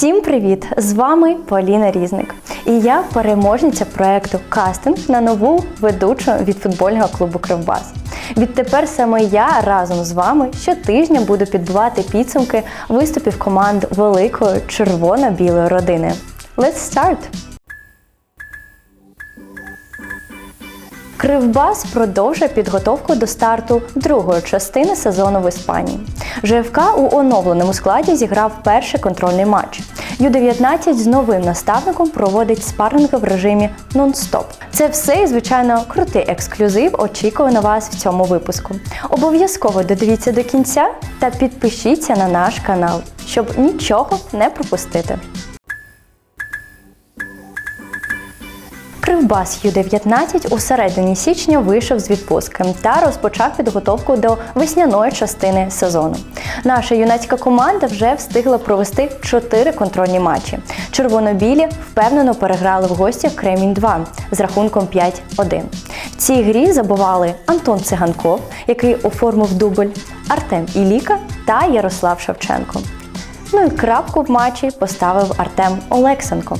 Всім привіт! З вами Поліна Різник. І я переможниця проекту Кастинг на нову ведучу від футбольного клубу Кривбас. Відтепер саме я разом з вами щотижня буду підбивати підсумки виступів команд великої червоно-білої родини. Let's start! Кривбас продовжує підготовку до старту другої частини сезону в Іспанії. ЖФК у оновленому складі зіграв перший контрольний матч. Ю-19 з новим наставником проводить спарринги в режимі нон-стоп. Це все і, звичайно, крутий ексклюзив очікує на вас в цьому випуску. Обов'язково додивіться до кінця та підпишіться на наш канал, щоб нічого не пропустити. Кривбас Ю-19 у середині січня вийшов з відпустки та розпочав підготовку до весняної частини сезону. Наша юнацька команда вже встигла провести чотири контрольні матчі. Червоно-білі впевнено переграли в гостях Кремінь 2 з рахунком 5-1. В цій грі забували Антон Циганков, який оформив дубль, Артем Іліка та Ярослав Шевченко. Ну і крапку в матчі поставив Артем Олексенко.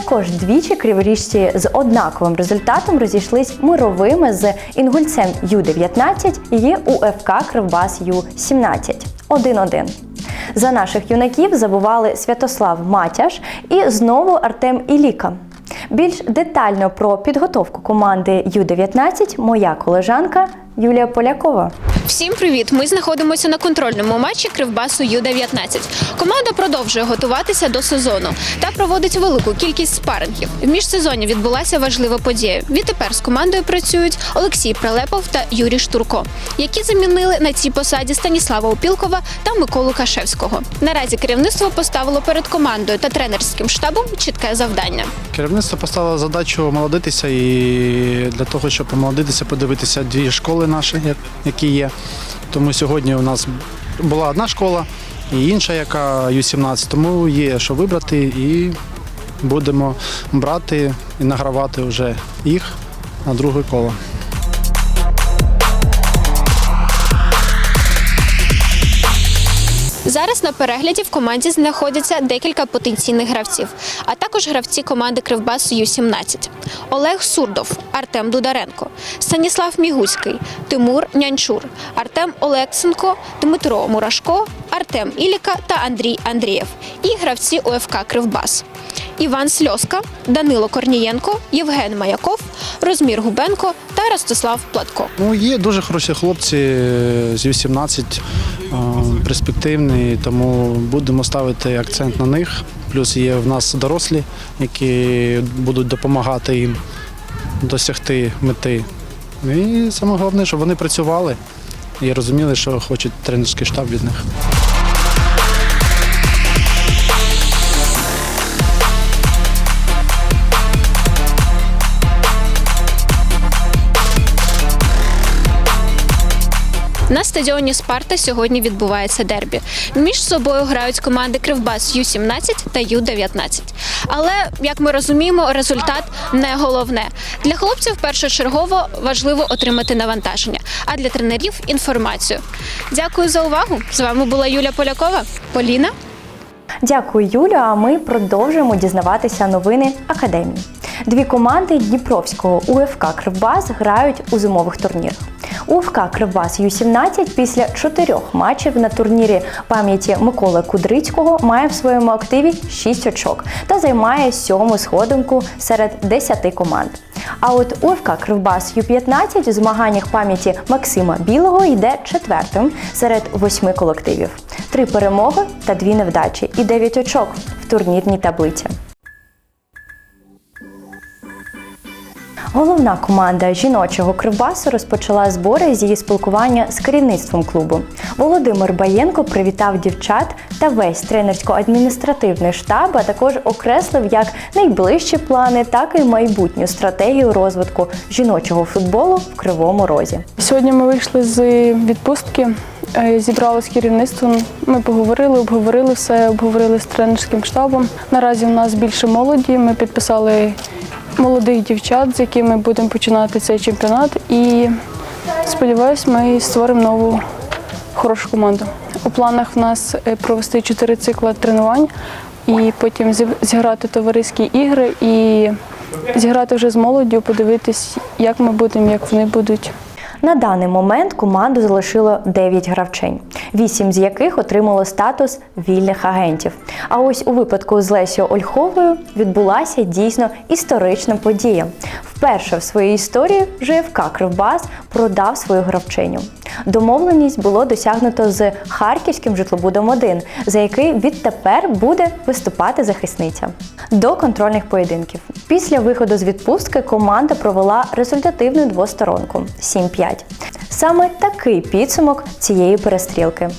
Також двічі криворіжці з однаковим результатом розійшлись мировими з інгульцем Ю-19 і УФК Кривбас Ю-17 1-1. За наших юнаків забували Святослав Матяш і знову Артем Іліка. Більш детально про підготовку команди Ю-19 моя колежанка Юлія Полякова. Всім привіт! Ми знаходимося на контрольному матчі Кривбасу Ю-19. Команда продовжує готуватися до сезону та проводить велику кількість спарингів. В міжсезоні відбулася важлива подія. Відтепер з командою працюють Олексій Прилепов та Юрій Штурко, які замінили на цій посаді Станіслава Опілкова та Миколу Кашевського. Наразі керівництво поставило перед командою та тренерським штабом чітке завдання. Керівництво поставило задачу молодитися і для того, щоб помолодитися, подивитися дві школи наші, які є. Тому сьогодні у нас була одна школа і інша, яка Ю-17. Тому є що вибрати і будемо брати і награвати вже їх на друге коло. Зараз на перегляді в команді знаходяться декілька потенційних гравців, а також гравці команди Кривбасу Ю-17. Олег Сурдов, Артем Дударенко, Станіслав Мігуцький, Тимур Нянчур, Артем Олексенко, Дмитро Мурашко, Артем Іліка та Андрій Андрієв і гравці УФК Кривбас. Іван Сльоска, Данило Корнієнко, Євген Маяков, Розмір Губенко та Ростислав Платко. Ну, є дуже хороші хлопці е, з Ю-17, е, перспективні, тому будемо ставити акцент на них. Плюс є в нас дорослі, які будуть допомагати їм досягти мети. І саме головне, щоб вони працювали і розуміли, що хоче тренерський штаб від них. На стадіоні Спарта сьогодні відбувається дербі. Між собою грають команди Кривбас Ю-17 та Ю-19. Але як ми розуміємо, результат не головне. Для хлопців першочергово важливо отримати навантаження, а для тренерів інформацію. Дякую за увагу. З вами була Юля Полякова. Поліна. Дякую, Юлю. А ми продовжуємо дізнаватися новини академії. Дві команди Дніпровського УФК Кривбас грають у зимових турнірах. УФК Кривбас Ю-17 після чотирьох матчів на турнірі пам'яті Миколи Кудрицького має в своєму активі 6 очок та займає сьому сходинку серед 10 команд. А от Урка Кривбас Ю-15 у змаганнях пам'яті Максима Білого йде четвертим серед восьми колективів. Три перемоги та дві невдачі і дев'ять очок в турнірній таблиці. Головна команда жіночого кривбасу розпочала збори з її спілкування з керівництвом клубу. Володимир Баєнко привітав дівчат та весь тренерсько-адміністративний штаб, а також окреслив як найближчі плани, так і майбутню стратегію розвитку жіночого футболу в Кривому Розі. Сьогодні ми вийшли з відпустки, е, зібрали з керівництвом. Ми поговорили, обговорили все, обговорили з тренерським штабом. Наразі у нас більше молоді. Ми підписали молодих дівчат, з якими будемо починати цей чемпіонат. І сподіваюсь, ми створимо нову хорошу команду. У планах в нас е, провести чотири цикла тренувань і потім зі- зіграти товариські ігри і зіграти вже з молоддю, подивитись, як ми будемо, як вони будуть. На даний момент команду залишило 9 гравчинь, 8 з яких отримало статус вільних агентів. А ось у випадку з Лесією Ольховою відбулася дійсно історична подія. Вперше в своїй історії ЖФК Кривбас продав свою гравчиню. Домовленість було досягнуто з Харківським житлобудом 1 за який відтепер буде виступати захисниця. До контрольних поєдинків. Після виходу з відпустки команда провела результативну двосторонку 7-5. Саме такий підсумок цієї перестрілки.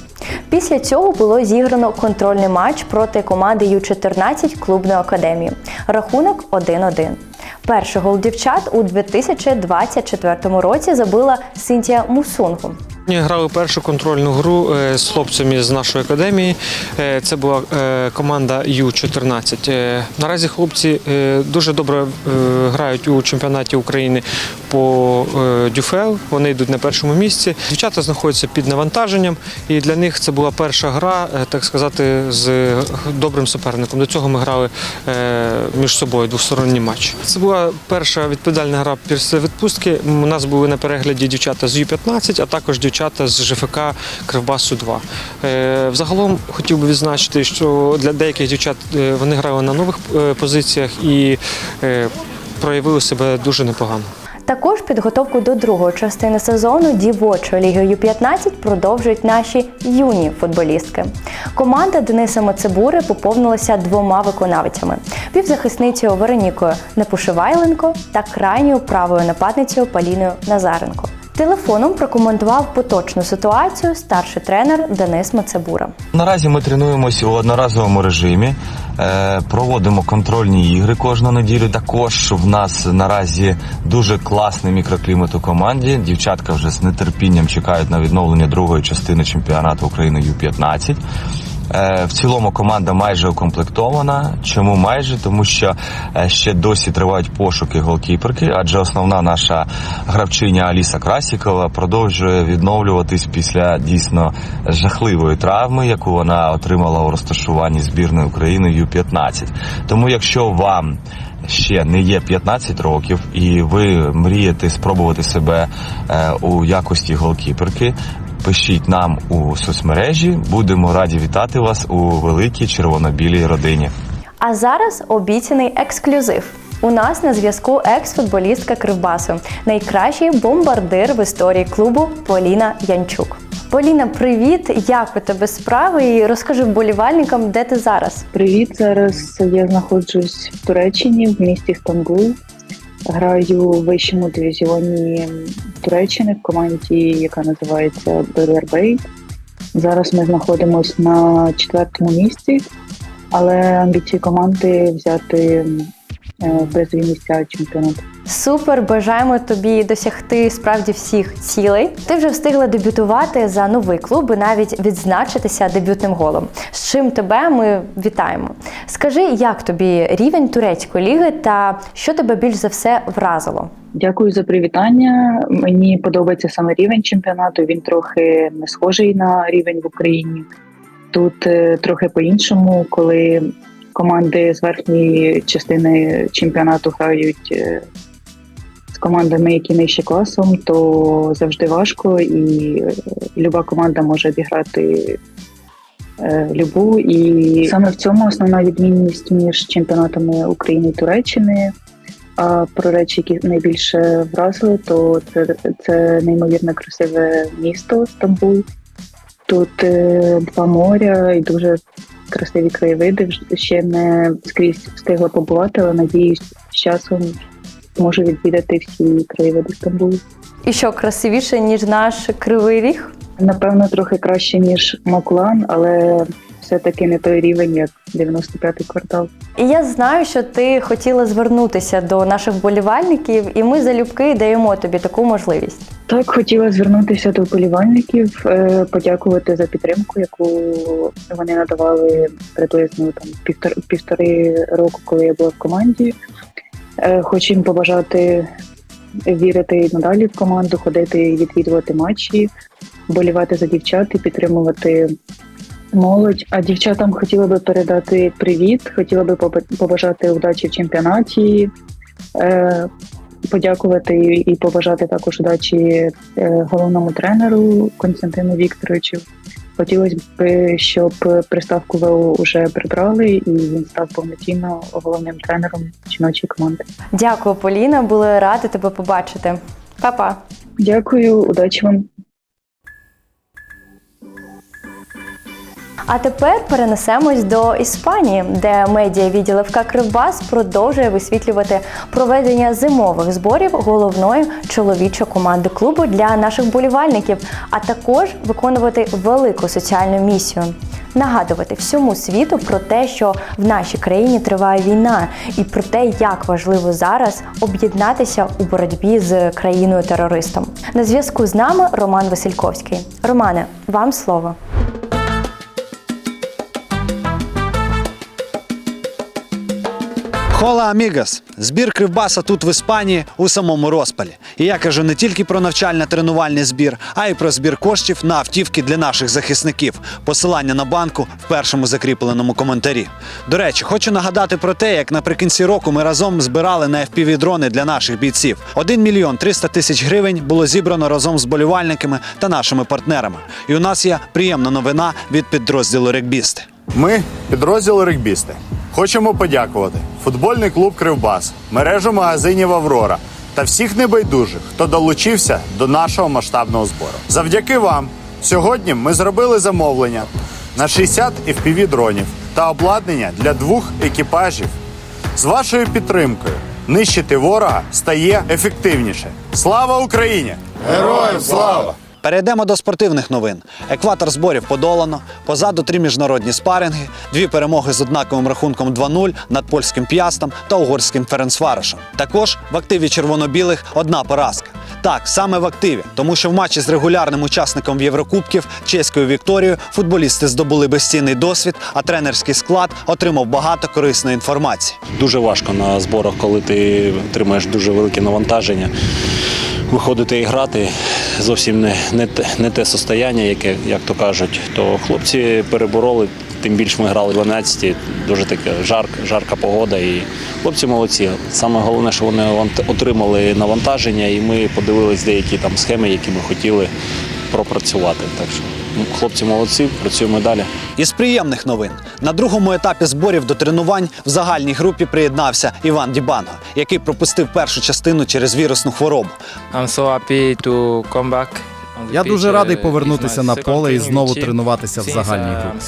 Після цього було зіграно контрольний матч проти команди Ю-14 клубної академії. Рахунок 1-1. Перший гол дівчат у 2024 році забила Синтія Мусунгу. Ми грали першу контрольну гру е, з хлопцями з нашої академії. Е, Це була е, команда Ю-14. Е, Наразі хлопці дуже добре грають у чемпіонаті України по дюфел. Вони йдуть на першому місці. Дівчата знаходяться під навантаженням, і для них це була перша гра, так сказати, з добрим суперником. До цього ми грали між собою двосторонній матч. Це була перша відповідальна гра після відпустки. У нас були на перегляді дівчата з Ю-15, а також дівчата з ЖФК Кривбасу 2. Е, Взагалом хотів би відзначити, що для деяких дівчат е, вони грали на нових е, позиціях і проявили себе дуже непогано. Також підготовку до другої частини сезону дівочої ліги Ю-15 продовжують наші юні футболістки. Команда Дениса Мацебури поповнилася двома виконавцями: півзахисницею Веронікою Непушивайленко та крайньою правою нападницею Поліною Назаренко. Телефоном прокоментував поточну ситуацію старший тренер Денис Мацебура. Наразі ми тренуємося у одноразовому режимі, е, проводимо контрольні ігри кожну неділю. Також в нас наразі дуже класний мікроклімат у команді. Дівчатка вже з нетерпінням чекають на відновлення другої частини чемпіонату України Ю-15. Е, В цілому команда майже укомплектована. Чому майже? Тому що е, ще досі тривають пошуки голкіперки, адже основна наша гравчиня Аліса Красікова продовжує відновлюватись після дійсно жахливої травми, яку вона отримала у розташуванні збірної України Ю-15. Тому, якщо вам ще не є 15 років, і ви мрієте спробувати себе е, у якості голкіперки, пишіть нам у соцмережі. Будемо раді вітати вас у великій червоно-білій родині. А зараз обіцяний ексклюзив. У нас на зв'язку екс-футболістка Кривбасу, найкращий бомбардир в історії клубу Поліна Янчук. Поліна, привіт! Як у тебе справи? І розкажи вболівальникам, де ти зараз. Привіт, зараз я знаходжусь в Туреччині, в місті Стамбул. Граю у вищому дивізіоні Туреччини в команді, яка називається Бей. Зараз ми знаходимося на четвертому місці, але амбіції команди взяти призові місця чемпіонату. Супер, бажаємо тобі досягти справді всіх цілей. Ти вже встигла дебютувати за новий клуб і навіть відзначитися дебютним голом. З чим тебе ми вітаємо. Скажи, як тобі рівень турецької ліги та що тебе більш за все вразило? Дякую за привітання. Мені подобається саме рівень чемпіонату. Він трохи не схожий на рівень в Україні. Тут е, трохи по-іншому, коли команди з верхньої частини чемпіонату грають е, з командами, які нижче класом, то завжди важко, і е, люба команда може обіграти е, любу. І саме в цьому основна відмінність між чемпіонатами України і Туреччини. А про речі, які найбільше вразили, то це, це неймовірно красиве місто Стамбул. Тут е, два моря і дуже красиві краєвиди. Ще не скрізь встигла побувати, але надіюсь, з часом можу відвідати всі краєвиди Стамбулу. І що красивіше, ніж наш кривий ріг? Напевно, трохи краще ніж Моклан, але все-таки не той рівень, як 95-й квартал. І я знаю, що ти хотіла звернутися до наших вболівальників, і ми залюбки даємо тобі таку можливість. Так, хотіла звернутися до вболівальників, е, подякувати за підтримку, яку вони надавали приблизно там півтори, півтори року, коли я була в команді. Е, Хочу їм побажати вірити надалі в команду, ходити і відвідувати матчі, болівати за дівчат і підтримувати Молодь, а дівчатам хотіла би передати привіт, хотіла би поба- побажати удачі в чемпіонаті, е, подякувати і побажати також удачі е, головному тренеру Константину Вікторовичу. Хотілося б, щоб приставку ВО вже прибрали і він став повноцінно головним тренером жіночої команди. Дякую, Поліна. Були раді тебе побачити. Па-па! Дякую, удачі вам. А тепер перенесемось до Іспанії, де медіа відділ ФК Кривбас продовжує висвітлювати проведення зимових зборів головної чоловічої команди клубу для наших болівальників, а також виконувати велику соціальну місію. Нагадувати всьому світу про те, що в нашій країні триває війна, і про те, як важливо зараз об'єднатися у боротьбі з країною терористом. На зв'язку з нами Роман Васильковський. Романе, вам слово. Хола Амігас. Збір Кривбаса тут в Іспанії у самому розпалі. І я кажу не тільки про навчально-тренувальний збір, а й про збір коштів на автівки для наших захисників. Посилання на банку в першому закріпленому коментарі. До речі, хочу нагадати про те, як наприкінці року ми разом збирали на fpv дрони для наших бійців. 1 мільйон 300 тисяч гривень було зібрано разом з болівальниками та нашими партнерами. І у нас є приємна новина від підрозділу регбісти. Ми, підрозділ регбісти, хочемо подякувати футбольний клуб Кривбас, мережу магазинів Аврора та всіх небайдужих, хто долучився до нашого масштабного збору. Завдяки вам сьогодні ми зробили замовлення на 60 fpv дронів та обладнання для двох екіпажів. З вашою підтримкою нищити ворога стає ефективніше. Слава Україні! Героям слава! Перейдемо до спортивних новин. Екватор зборів подолано. Позаду три міжнародні спаринги, дві перемоги з однаковим рахунком 2-0 над польським п'ястом та угорським Ференцварошем. Також в активі червоно-білих одна поразка. Так, саме в активі, тому що в матчі з регулярним учасником Єврокубків чеською Вікторією футболісти здобули безцінний досвід, а тренерський склад отримав багато корисної інформації. Дуже важко на зборах, коли ти отримаєш дуже велике навантаження. Виходити і грати зовсім не, не, не те состояння, яке, як то кажуть. То хлопці перебороли, тим більше ми грали в 12, дуже така жарк, жарка погода. І хлопці молодці. Саме головне, що вони отримали навантаження, і ми подивились деякі там схеми, які ми хотіли пропрацювати. Так що ну, хлопці молодці, працюємо далі. Із приємних новин на другому етапі зборів до тренувань в загальній групі приєднався Іван Дібанго, який пропустив першу частину через вірусну хворобу. I'm so happy to come back. Я дуже радий повернутися на поле і знову тренуватися в загальній групі.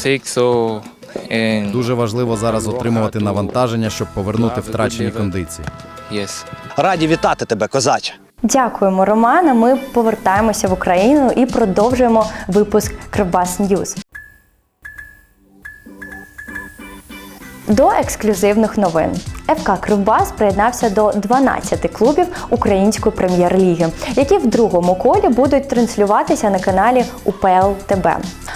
Дуже важливо зараз отримувати навантаження, щоб повернути втрачені кондиції. Раді вітати тебе, козаче! Дякуємо, Романа. Ми повертаємося в Україну і продовжуємо випуск Кривбас Ньюз. До ексклюзивних новин. ФК Кривбас приєднався до 12 клубів Української прем'єр-ліги, які в другому колі будуть транслюватися на каналі УПЛ ТБ.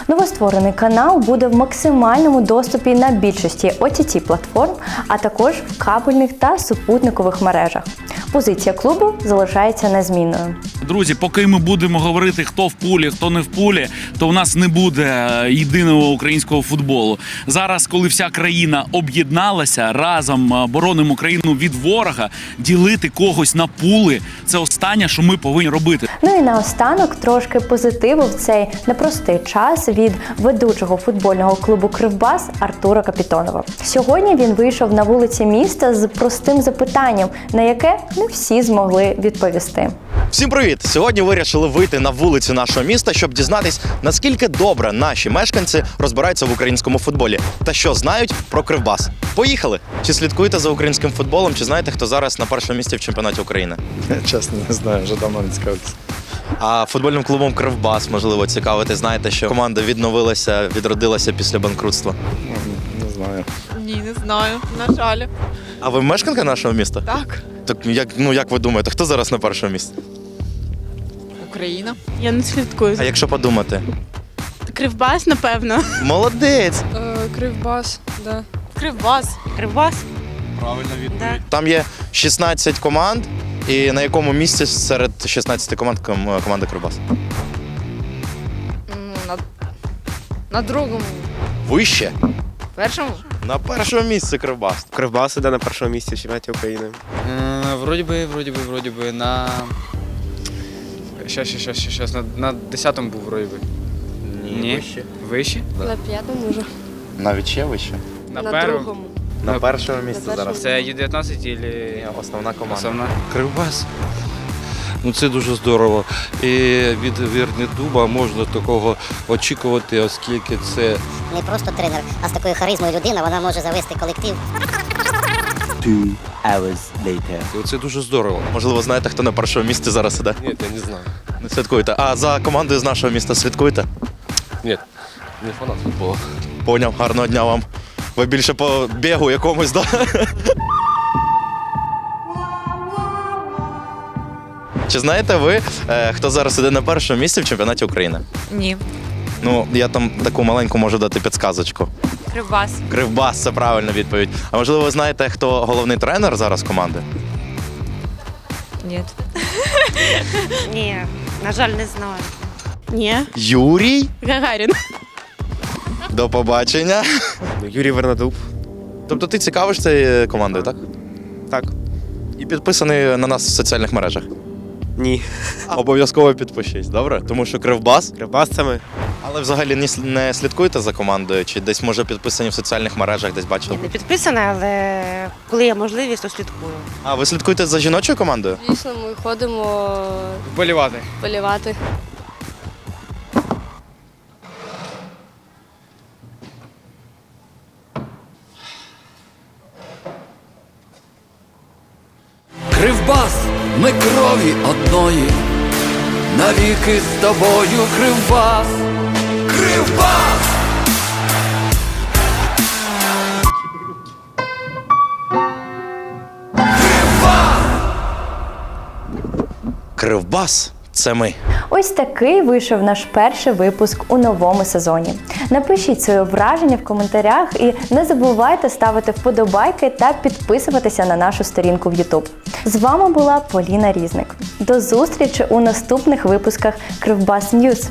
Новостворений канал буде в максимальному доступі на більшості ott платформ, а також в кабельних та супутникових мережах. Позиція клубу залишається незмінною. Друзі, поки ми будемо говорити, хто в пулі, хто не в пулі, то в нас не буде е, єдиного українського футболу. Зараз, коли вся країна об'єдналася разом е, боронимо країну від ворога, ділити когось на пули це останнє, що ми повинні робити. Ну і наостанок трошки позитиву в цей непростий час від ведучого футбольного клубу Кривбас Артура Капітонова. Сьогодні він вийшов на вулиці міста з простим запитанням, на яке не всі змогли відповісти. Всім привіт! Сьогодні вирішили вийти на вулицю нашого міста, щоб дізнатись, наскільки добре наші мешканці розбираються в українському футболі та що знають про Кривбас. Поїхали! Чи слідкуєте за українським футболом? Чи знаєте, хто зараз на першому місці в чемпіонаті України? Чесно, не знаю, вже давно не цікавився. А футбольним клубом Кривбас можливо цікавити. Знаєте, що команда відновилася, відродилася після банкрутства. Не знаю. Ні, не знаю. На жаль. А ви мешканка нашого міста? Так. Так як ну як ви думаєте, хто зараз на першому місці? Україна. Я не слідкую. А якщо подумати? Кривбас, напевно. Молодець! Кривбас, да. Кривбас. Кривбас. Там є 16 команд, і на якому місці серед 16 команд ком- команда Кривбас? На, на другому. вище. Першому? На першому місці Кривбас. Кривбас іде на першому місці в чемпіонаті України. Е, Вроді би, вроді би, вроді би, на. Щас, щас, щас, щас, щас, на, на 10-му був вроді би. Ні. вище. Вище? На п'ятому вже. Навіть ще вище. На, На первому? другому. На першому місці зараз. Це Ю-19 чи Основна команда. основна? Кривбас. Ну це дуже здорово. І від Вірні Дуба можна такого очікувати, оскільки це Не просто тренер, а з такою харизмою людина, вона може завести колектив. це дуже здорово. Можливо, знаєте, хто на першому місці зараз іде? Ні, я не знаю. Не слідкуєте. А за командою з нашого міста слідкуєте? Ні, не фанат футболу. Поняв, гарного дня вам. Ви більше по бігу якомусь, да? Чи знаєте ви, е, хто зараз іде на першому місці в чемпіонаті України? Ні. Ну, я там таку маленьку можу дати підсказочку. Кривбас. Кривбас це правильна відповідь. А можливо, ви знаєте, хто головний тренер зараз команди? Ні. Ні, на жаль, не знаю. Ні. Юрій? Гагарін. До побачення. Юрій Вернадуб. Тобто ти цікавиш цією командою, так? Так. І підписаний на нас в соціальних мережах. Ні. Обов'язково підпишись, добре? Тому що Кривбас. Кривбас це ми. Але взагалі не, слідкуєте за командою, чи десь може підписані в соціальних мережах, десь бачили? Не підписана, але коли є можливість, то слідкую. А ви слідкуєте за жіночою командою? Звісно, ми ходимо Вболівати. полівати. Кривбас, ми крові одної, навіки з тобою кривбас, кривбас! Кривбас це ми. Ось такий вийшов наш перший випуск у новому сезоні. Напишіть своє враження в коментарях і не забувайте ставити вподобайки та підписуватися на нашу сторінку в YouTube. З вами була Поліна Різник. До зустрічі у наступних випусках Кривбас Ньюз.